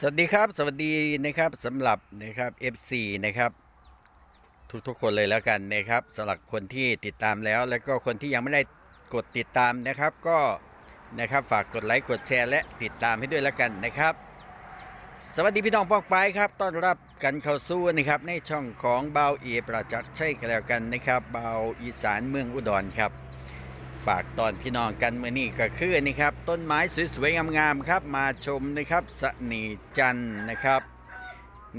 สวัสดีครับสวัสดีนะครับสำหรับนะครับ FC นะครับ ทุกๆคนเลยแล้วกันนะครับสำหรับคนที่ติดตามแล้ว แล้วก็คนที่ยังไม่ได้กดติดตามนะครับ ก็นะครับฝากกดไลค์กดแชร์และติดตามให้ด้วยแล้วกันนะครับ สวัสดีพี่น้องปอกไปครับต้อนรับกันเข้าสู่นะครับในช่องของเบาเอประจักษ์ใช่กันแล้วกันนะครับเบาอีสานเมืองอุดรครับ ฝากตอนพี่น้องกันเมื่อนี้ก็คือนี่ครับ ต้นไม้สวยๆงามๆครับ มาชมนะครับสนีจันนะครับ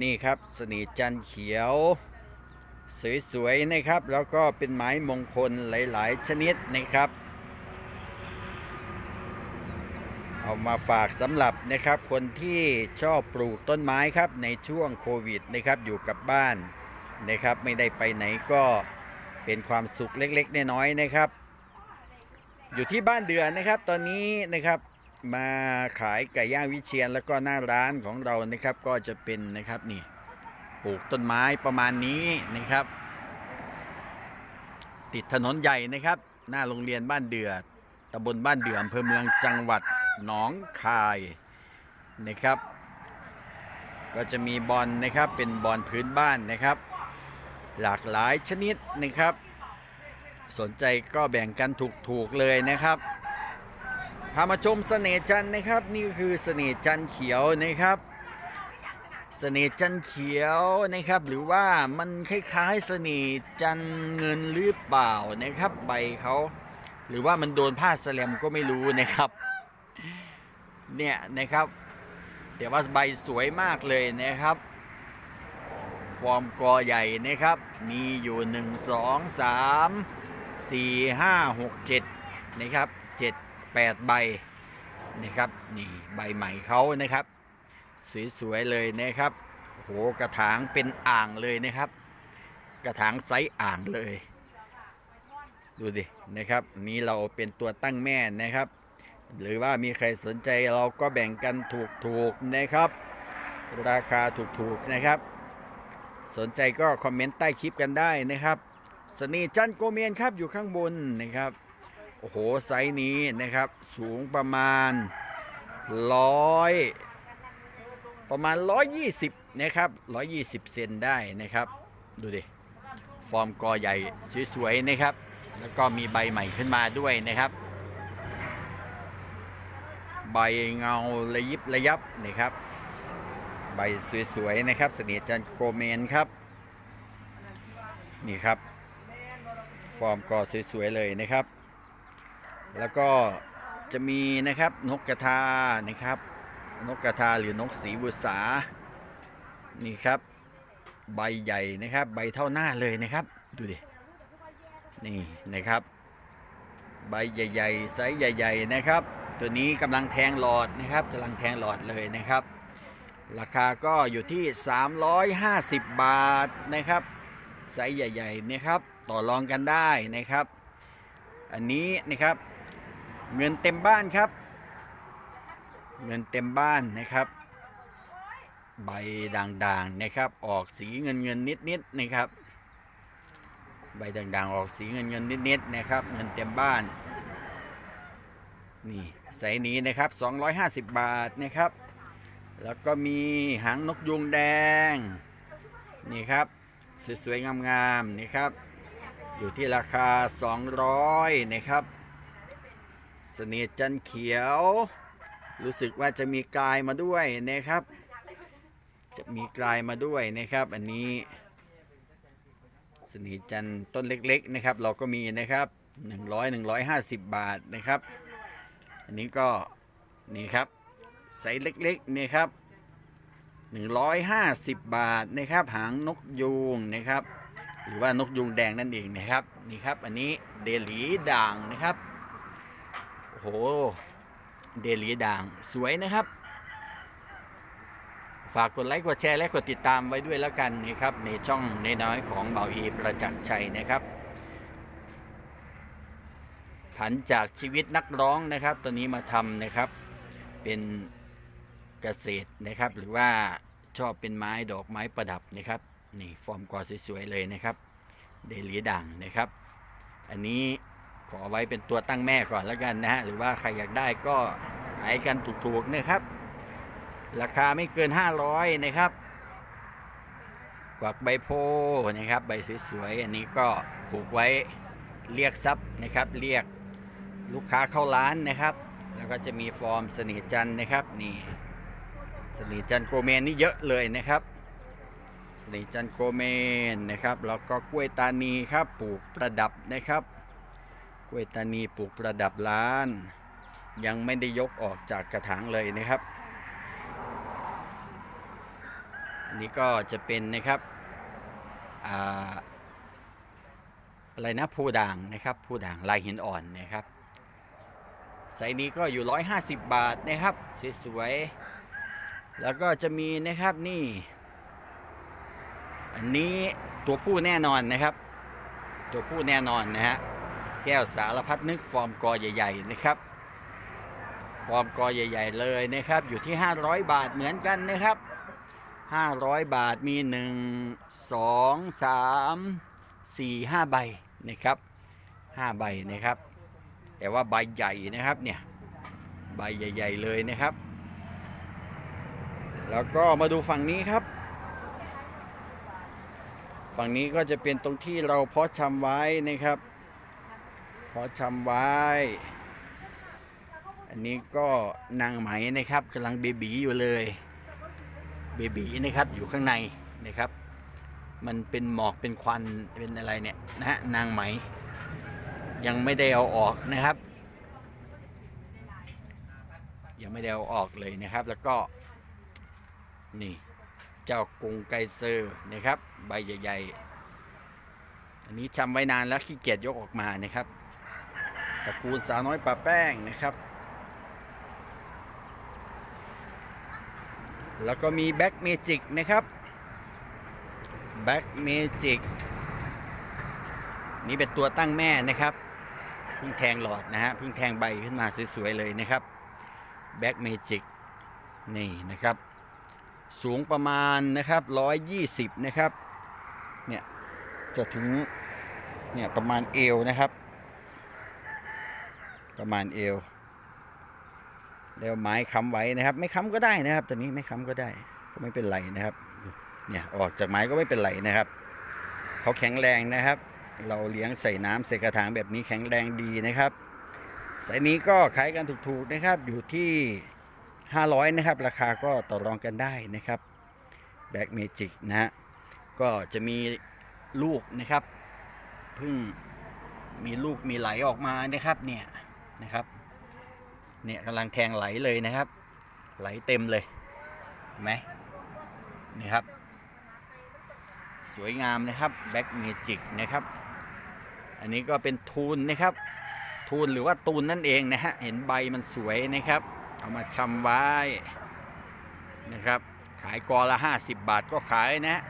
นี่ครับสนีจันเขียว สวยๆนะครับ แล้วก็เป็นไม้มงคลหลายๆ ชนิดนะครับ เอามาฝากสำหรับนะครับคนที่ชอบปลูกต้นไม้ครับในช่วงโควิดนะครับอยู่กับบ้านนะครับ ไม่ได้ไปไหนก็เป็นความสุขเล็กๆน้อยๆนะครับ อยู่ที่บ้านเดือนนะครับ ตอนนี้นะครับมาขายไก่ย่างวิเชียนแล้วก็หน้าร้านของเรานะครับ ก็จะเป็นนะครับนี่ปลูกต้นไม้ประมาณนี้นะครับ ติดถนนใหญ่นะครับ หน้าโรงเรียนบ้านเดือดตำบลบ้านเดืออำเภอเมืองจังหวัดหนองคายนะครับ ก็จะมีบอลนะครับเป็นบอลพื้นบ้านนะครับ หลากหลายชนิดนะครับ สนใจก็แบ่งกันถูกๆเลยนะครับพามาชมเสน่จันนะครับ นี่คือเสน่จันเขียวนะครับเสน่ห์จันเขียวนะครับ หรือว่ามันคล้ายๆเสน่ห์จันเงินหรือเปล่านะครับ ใบเขาหรือว่ามันโดนผ้าสแลมก็ไม่รู้นะครับเนี่ยนะครับแต่ว่าใบสวยมากเลยนะครับ ฟอร์มกอใหญ่นะครับ มีอยู่หนึ่งสองสาม 1 2 3 4 5 6 7นะครับ7 8ใบนะครับนี่ใบใหม่เขานะครับ สวยๆเลยนะครับโหกระถางเป็นอ่างเลยนะครับ กระถางไซส์อ่างเลย ดูดินะครับ นี้เราเป็นตัวตั้งแม่นะครับ หรือว่ามีใครสนใจเราก็แบ่งกันถูกๆนะครับ ราคาถูกๆนะครับ สนใจก็คอมเมนต์ใต้คลิปกันได้นะครับ สนีจันโกเมียนครับอยู่ข้างบนนะครับ โอ้โหไซส์นี้นะครับสูงประมาณร้อยประมาณ 120 นะครับ 120 เซนได้นะครับ ดูดิ ฟอร์มกอใหญ่สวยๆนะครับ แล้วก็มีใบใหม่ขึ้นมาด้วยนะครับ ใบเงาระยิบระยับนะครับ ใบสวยๆนะครับ เสน่ห์จันโกเมนครับ นี่ครับ ฟอร์มกอสวยๆเลยนะครับ แล้วก็จะมีนะครับนกกระทานะครับ นกกระทาหรือนกสีบุษานี่ครับใบใหญ่นะครับ ใบเท่าหน้าเลยนะครับ ดูดินี่นะครับ ใบใหญ่ๆไซส์ใหญ่ ๆนะครับ ตัวนี้กำลังแทงหลอดนะครับกำลังแทงหลอดเลยนะครับ ราคาก็อยู่ที่ 350 บาทนะครับไซส์ใหญ่ๆนะครับ ต่อรองกันได้นะครับ อันนี้นะครับ เงินเต็มบ้านครับ เงินเต็มบ้านนะครับ ใบด่างๆนะครับ ออกสีเงินเงินนิดๆนะครับ ใบด่างๆออกสีเงินเงินนิดๆนะครับ เงินเต็มบ้านนี่ไซส์นี้นะครับ 250 บาทนะครับ แล้วก็มีหางนกยุงแดง นี่ครับ สวยๆ งามๆ นี่ครับ อยู่ที่ราคา 200 นะครับสเสน่จันเขียว รู้สึกว่าจะมีกลายมาด้วยนะครับ จะมีกลายมาด้วยนะครับ อันนี้สเสน่จันต้นเล็กๆนะครับ เราก็มีนะครับ 100 150 บาทนะครับ อันนี้ก็นี่ครับไซส์เล็กๆนี่ครับ 150 บาทนะครับ หางนกยูงนะครับ หรือว่านกยูงแดงนั่นเองนะครับนี่ครับ อันนี้เดลีด่างนะครับโอ้โหเดลีด่างสวยนะครับ ฝากกดไลค์กดแชร์และกดติดตามไว้ด้วยแล้วกันนะครับในช่องน้อยๆของเบาอีประจักษ์ชัยนะครับผันจากชีวิตนักร้องนะครับ ตอนนี้มาทำนะครับ เป็นเกษตรนะครับ หรือว่าชอบเป็นไม้ดอกไม้ประดับนะครับ นี่ฟอร์มกอสวยๆเลยนะครับ เดลีด่างนะครับ อันนี้ขอไว้เป็นตัวตั้งแม่ก่อนแล้วกันนะฮะหรือว่าใครอยากได้ก็ขายกันถูกๆนะครับ ราคาไม่เกิน 500 นะครับกวักใบโพนะครับ ใบสวยๆอันนี้ก็ผูกไว้เรียกทรัพย์นะครับ เรียกลูกค้าเข้าร้านนะครับ แล้วก็จะมีฟอร์มเสน่ห์จันนะครับนี่เสน่ห์จันโกเมนนี่เยอะเลยนะครับ เสน่ห์จันโกเมนนะครับแล้วก็กล้วยตานีครับปลูกประดับนะครับ กล้วยตานีปลูกประดับร้าน ยังไม่ได้ยกออกจากกระถางเลยนะครับอันนี้ก็จะเป็นนะครับอาอะไรนะผู้ด่างนะครับผู้ด่างลายหินอ่อนนะครับไซส์นี้ก็อยู่ 150 บาทนะครับสวยๆแล้วก็จะมีนะครับนี่ อันนี้ตัวผู้แน่นอนนะครับ ตัวผู้แน่นอนนะฮะแก้วสารพัดนึกฟอร์มกอใหญ่ๆนะครับฟอร์มกอใหญ่ ๆ เลยนะครับ อยู่ที่ 500 บาทเหมือนกันนะครับ 500 บาทมี 1 2 3 4 5ใบนะครับ5ใบนะครับ แต่ว่าใบใหญ่นะครับเนี่ยใบใหญ่ ๆ เลยนะครับ แล้วก็มาดูฝั่งนี้ครับ ฝั่งนี้ก็จะเป็นตรงที่เราเพาะชำไว้นะครับ เพาะชำไว้ อันนี้ก็นางไหมนะครับกำลังเบบีอยู่เลยเบบีนะครับอยู่ข้างในนะครับ มันเป็นหมอกเป็นควันเป็นอะไรเนี่ยนะฮะนางไหม ยังไม่ได้เอาออกนะครับ ยังไม่ได้เอาออกเลยนะครับ แล้วก็นี่ เจ้ากุงไกเซอร์นะครับ ใบใหญ่ๆ อันนี้ชำไว้นานแล้วขี้เกียจยกออกมานะครับตระกูลสาวน้อยป่าแป้งนะครับ แล้วก็มีแบ็กเมจิกนะครับแบ็กเมจิกนี่เป็นตัวตั้งแม่นะครับพิ่งแทงหลอดนะฮะพิ่งแทงใบขึ้นมาสวยๆเลยนะครับแบ็กเมจิกนี่นะครับ สูงประมาณนะครับ120นะครับ เนี่ย จะถึง เนี่ยประมาณเอวนะครับ ประมาณเอว แล้วไม้ค้ำไว้นะครับ ไม่ค้ำก็ได้นะครับตอนนี้ไม่ค้ำก็ได้ก็ไม่เป็นไรนะครับ เนี่ยออกจากไม้ก็ไม่เป็นไรนะครับ เขาแข็งแรงนะครับ เราเลี้ยงใส่น้ำใส่กระถางแบบนี้แข็งแรงดีนะครับสายนี้ก็ขายกันถูกๆนะครับอยู่ที่ 500 นะครับ ราคาก็ต่อรองกันได้นะครับแบ็กเมจิกนะฮะก็จะมีลูกนะครับเพิ่งมีลูกมีไหลออกมานะครับเนี่ยนะครับเนี่ยกำลังแทงไหลเลยนะครับ ไหลเต็มเลยเห็นไหมนี่ครับ สวยงามนะครับแบ็กเมจิกนะครับ อันนี้ก็เป็นทูนนะครับ ทูนหรือว่าตูนนั่นเองนะฮะเห็นใบมันสวยนะครับ เอามาชำไว้นะครับ ขายกอละ 50 บาทก็ขายนะ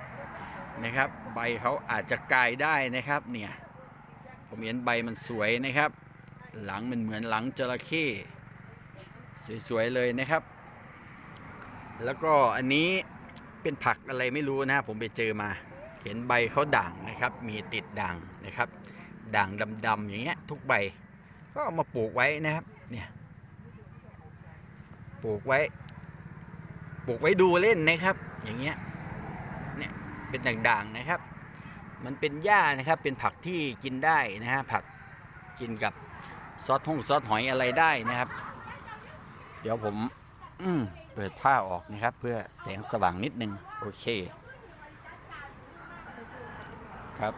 นะครับ ใบเขาอาจจะกายได้นะครับเนี่ยผมเห็นใบมันสวยนะครับ หลังมันเหมือนหลังจระเข้สวยๆเลยนะครับ แล้วก็อันนี้เป็นผักอะไรไม่รู้นะผมไปเจอมา เห็นใบเขาด่างนะครับ มีติดด่างนะครับ ด่างดำๆอย่างเงี้ยทุกใบ ก็เอามาปลูกไว้นะครับเนี่ย ปลูกไว้ ปลูกไว้ดูเล่นนะครับ อย่างเงี้ยเนี่ยเป็นด่างๆนะครับ มันเป็นหญ้านะครับเป็นผักที่กินได้นะฮะผักกินกับซอสห้องซอสหอยอะไรได้นะครับ เดี๋ยวผมอืมเปิดผ้าออกนะครับ เพื่อแสงสว่างนิดนึงโอเค ครับ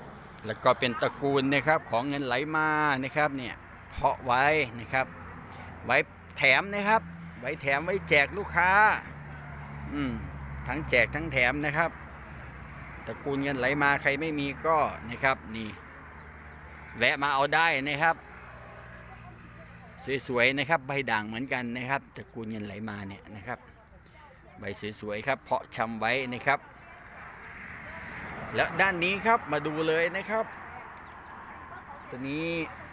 แล้วก็เป็นตระกูลนะครับของเงินไหลมานะครับเนี่ยเพาะไว้นะครับ ไว้แถมนะครับ ไว้แถมไว้แจกลูกค้า อืมทั้งแจกทั้งแถมนะครับตระกูลเงินไหลมาใครไม่มีก็นะครับนี่แวะมาเอาได้นะครับ สวยๆนะครับใบด่างเหมือนกันนะครับตระกูลเงินไหลมาเนี่ยนะครับ ใบสวยๆครับ เพาะชำไว้นะครับ แล้วด้านนี้ครับมาดูเลยนะครับ ตัวนี้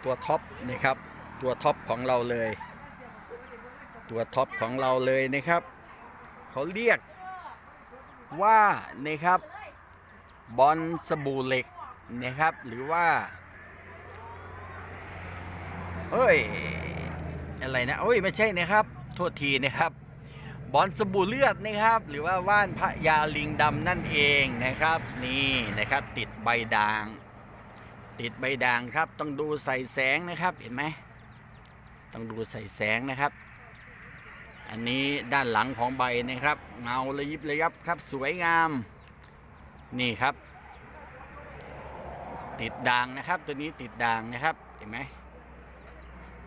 ตัวท็อปนะครับ ตัวท็อปของเราเลย ตัวท็อปของเราเลยนะครับ เขาเรียกว่านะครับบอลสบู่เหล็กนะครับ หรือว่าเอ้ยอะไรนะเอ้ยไม่ใช่นะครับ โทษทีนะครับ บอนสบู่เลือดนะครับ หรือว่าว่านพระยาลิงดำนั่นเองนะครับ นี่นะครับ ติดใบด่าง ติดใบด่างครับ ต้องดูใส่แสงนะครับเห็นไหมต้องดูใส่แสงนะครับ อันนี้ด้านหลังของใบนะครับเงาระยิบระยับครับสวยงามนี่ครับ ติดด่างนะครับตัวนี้ติดด่างนะครับเห็นไหม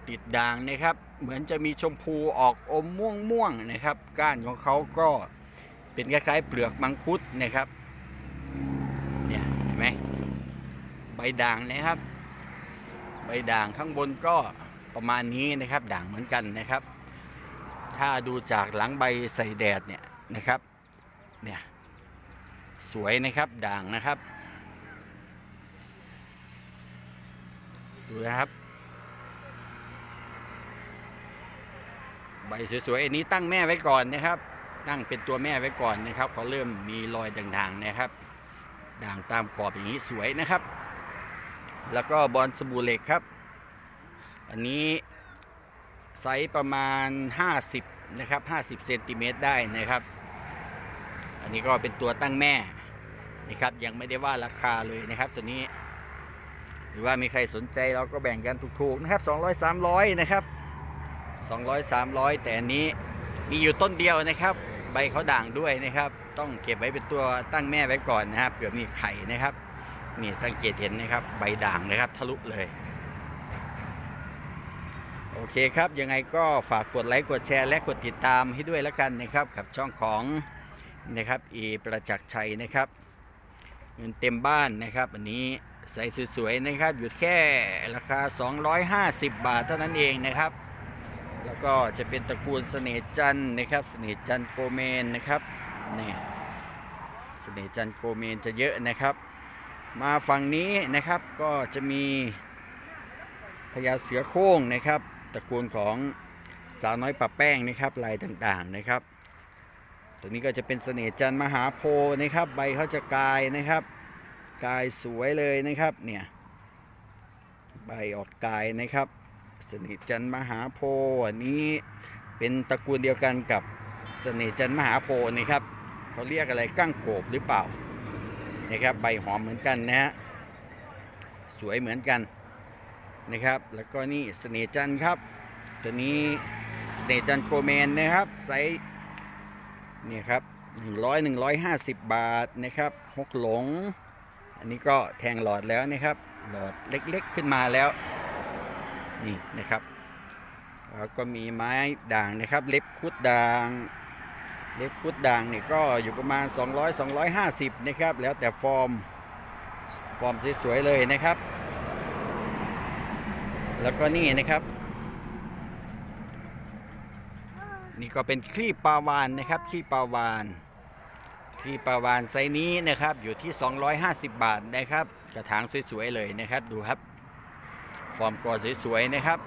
ติดด่างนะครับ เหมือนจะมีชมพูออกอมม่วงม่วงๆนะครับ ก้านของเขาก็เป็นคล้ายๆเปลือกมังคุดนะครับเนี่ยเห็นไหมใบด่างนะครับ ใบด่างข้างบนก็ประมาณนี้นะครับ ด่างเหมือนกันนะครับ ถ้าดูจากหลังใบใส่แดดเนี่ยนะครับ เนี่ยสวยนะครับด่างนะครับ ดูนะครับ ใบสวยๆอันนี้ตั้งแม่ไว้ก่อนนะครับ ตั้งเป็นตัวแม่ไว้ก่อนนะครับเขาเริ่มมีรอยด่างๆนะครับ ด่างตามขอบอย่างนี้สวยนะครับ แล้วก็บอลสบู่เหล็กครับ อันนี้ ไซส์ประมาณ 50 นะครับ 50 เซนติเมตรได้นะครับ อันนี้ก็เป็นตัวตั้งแม่นะครับ ยังไม่ได้ว่าราคาเลยนะครับ ตัวนี้ หรือว่ามีใครสนใจเราก็แบ่งกันถูกๆนะครับ 200 300 นะครับ 200 300 แต่อันนี้มีอยู่ต้นเดียวนะครับ ใบเขาด่างด้วยนะครับ ต้องเก็บไว้เป็นตัวตั้งแม่ไว้ก่อนนะครับเผื่อมีไข่นะครับนี่สังเกตเห็นนะครับ ใบด่างนะครับ ทะลุเลย โอเคครับ ยังไงก็ฝากกดไลค์กดแชร์และกดติดตามให้ด้วยแล้วกันนะครับ กับช่องของนะครับอีประจักษ์ชัยนะครับเงินเต็มบ้านนะครับ อันนี้ใส่สวยๆนะครับ อยู่แค่ราคา 250 บาทเท่านั้นเองนะครับ แล้วก็จะเป็นตระกูลเสน่จันนะครับ เสน่จันโกเมนนะครับนี่เสน่จันโกเมนจะเยอะนะครับ มาฝั่งนี้นะครับก็จะมีพญาเสือโคร่งนะครับ ตระกูลของสาวน้อยปะแป้งนะครับลายต่างๆนะครับตัวนี้ก็จะเป็นเสน่ห์จันมหาโพนะครับ ใบเขาจะกลายนะครับกลายสวยเลยนะครับเนี่ยใบออกกลายนะครับ เสน่ห์จันมหาโพอันนี้เป็นตระกูลเดียวกันกับเสน่ห์จันมหาโพนะครับเขาเรียกอะไรก้างโกบหรือเปล่านะครับใบหอมเหมือนกันนะฮะสวยเหมือนกัน นะครับ แล้วก็นี่เสน่จันครับ ตัวนี้เสน่จันทร์โกเมนนะครับไซส์นี่ครับ100 150 บาทนะครับหกหลง อันนี้ก็แทงหลอดแล้วนะครับ หลอดเล็กๆขึ้นมาแล้ว นี่นะครับแล้วก็มีไม้ด่างนะครับ เล็บคุดด่าง เล็บคุดด่างนี่ก็อยู่ประมาณ 200 250 นะครับ แล้วแต่ฟอร์ม ฟอร์มสวยๆเลยนะครับ แล้วก็นี่นะครับ นี่ก็เป็นคลีปปลาวานนะครับคลีปปลาวานคลีปปลาวานไซนี้นะครับอยู่ที่ 250 บาทนะครับ กระถางสวยๆเลยนะครับดูครับ ฟอร์มกอสวยๆนะครับ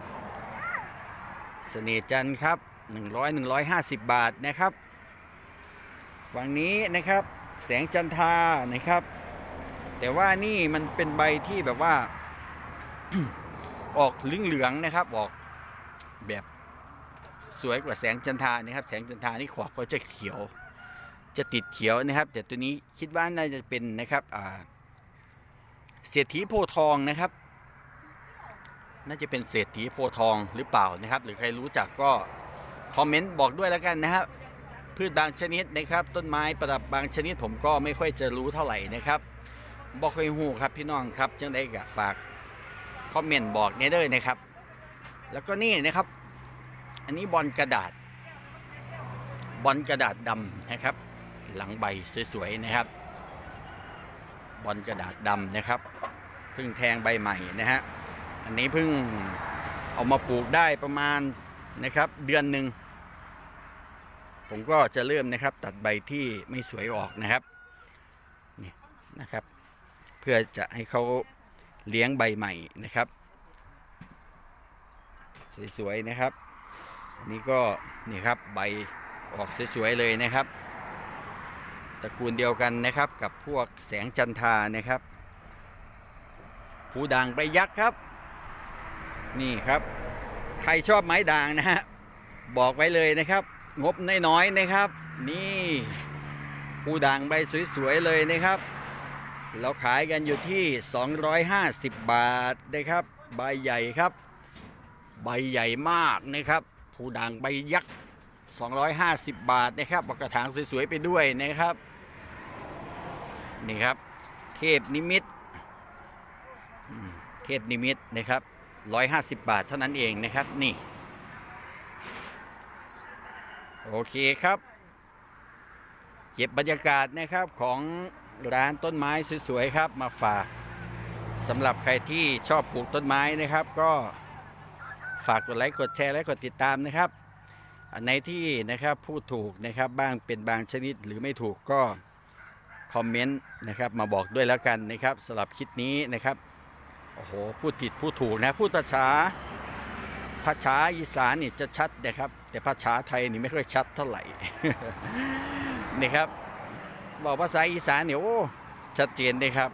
เสน่ห์จันทร์ครับ 100 150 บาทนะครับฝั่งนี้นะครับแสงจันทานะครับ แต่ว่านี่มันเป็นใบที่แบบว่า ออกเหลืองๆนะครับ ออกแบบสวยกว่าแสงจันทานะครับ แสงจันทานี่ขอบก็จะเขียว จะติดเขียวนะครับ แต่ตัวนี้คิดว่าน่าจะเป็นนะครับเศรษฐีโพทองนะครับ น่าจะเป็นเศรษฐีโพทองหรือเปล่านะครับ หรือใครรู้จักก็คอมเมนต์บอกด้วยแล้วกันนะครับพืชบางชนิดนะครับ ต้นไม้ประดับบางชนิดผมก็ไม่ค่อยจะรู้เท่าไหร่นะครับบอกเคยหูครับพี่น้องครับจังได้กะฝาก คอมเมนต์บอกเนเด้อนะครับ แล้วก็นี่นะครับ อันนี้บอลกระดาษ บอลกระดาษดำนะครับ หลังใบสวยๆนะครับ บอลกระดาษดำนะครับเพิ่งแทงใบใหม่นะฮะอันนี้เพิ่งเอามาปลูกได้ประมาณนะครับ เดือนหนึ่งผมก็จะเริ่มนะครับ ตัดใบที่ไม่สวยออกนะครับนี่นะครับ เพื่อจะให้เขา เลี้ยงใบใหม่นะครับ สวยๆนะครับนนี้ก็นี่ครับใบออกสวยๆเลยนะครับตระกูลเดียวกันนะครับกับพวกแสงจันทานะครับผู้ด่างใบยักษ์ครับ นี่ครับ ใครชอบไม้ด่างนะฮะบอกไว้เลยนะครับ งบน้อยๆนะครับ นี่ผู้ด่างใบสวยๆเลยนะครับ เราขายกันอยู่ที่ 250 บาทนะครับ ใบใหญ่ครับ ใบใหญ่มากนะครับ ผู้ด่างใบยักษ์ 250 บาทนะครับกระถางสวยๆไปด้วยนะครับ นี่ครับ เทพนิมิต เทพนิมิตนะครับ 150 บาทเท่านั้นเองนะครับ นี่ โอเคครับ เก็บบรรยากาศนะครับของ ร้านต้นไม้สวยๆครับมาฝากสำหรับใครที่ชอบปลูกต้นไม้นะครับ ก็ฝากกดไลค์กดแชร์และกดติดตามนะครับอันไหนที่นะครับพูดถูกนะครับบ้างเป็นบางชนิดหรือไม่ถูกก็คอมเมนต์นะครับมาบอกด้วยแล้วกันนะครับสำหรับคลิปนี้นะครับโอ้โหพูดผิดพูดถูกนะพูดภาษาภาษาอีสานนี่จะชัดนะครับ แต่ภาษาไทยนี่ไม่ค่อยชัดเท่าไหร่นี่ครับ บอกภาษาอีสานเนี่ยโอ้ชัดเจนเลยครับ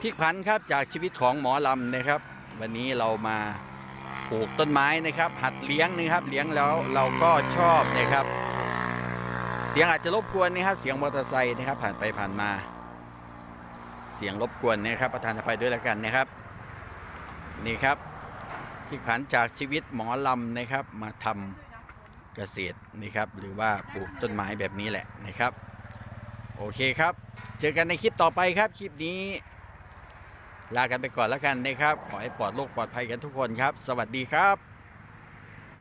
พิกผันครับจากชีวิตของหมอลำนะครับ วันนี้เรามาปลูกต้นไม้นะครับ หัดเลี้ยงนะครับ เลี้ยงแล้วเราก็ชอบนะครับ เสียงอาจจะรบกวนนะครับ เสียงมอเตอร์ไซค์นะครับ ผ่านไปผ่านมา เสียงรบกวนนะครับ ประธานอภัยด้วยแล้วกันนะครับ นี่ครับพลิกผันจากชีวิตหมอลำนะครับ มาทำเกษตรนะครับ หรือว่าปลูกต้นไม้แบบนี้แหละนะครับ โอเคครับ เจอกันในคลิปต่อไปครับ คลิปนี้ ลากันไปก่อนแล้วกันนะครับ ขอให้ปลอดโรคปลอดภัยกันทุกคนครับ สวัสดีครับ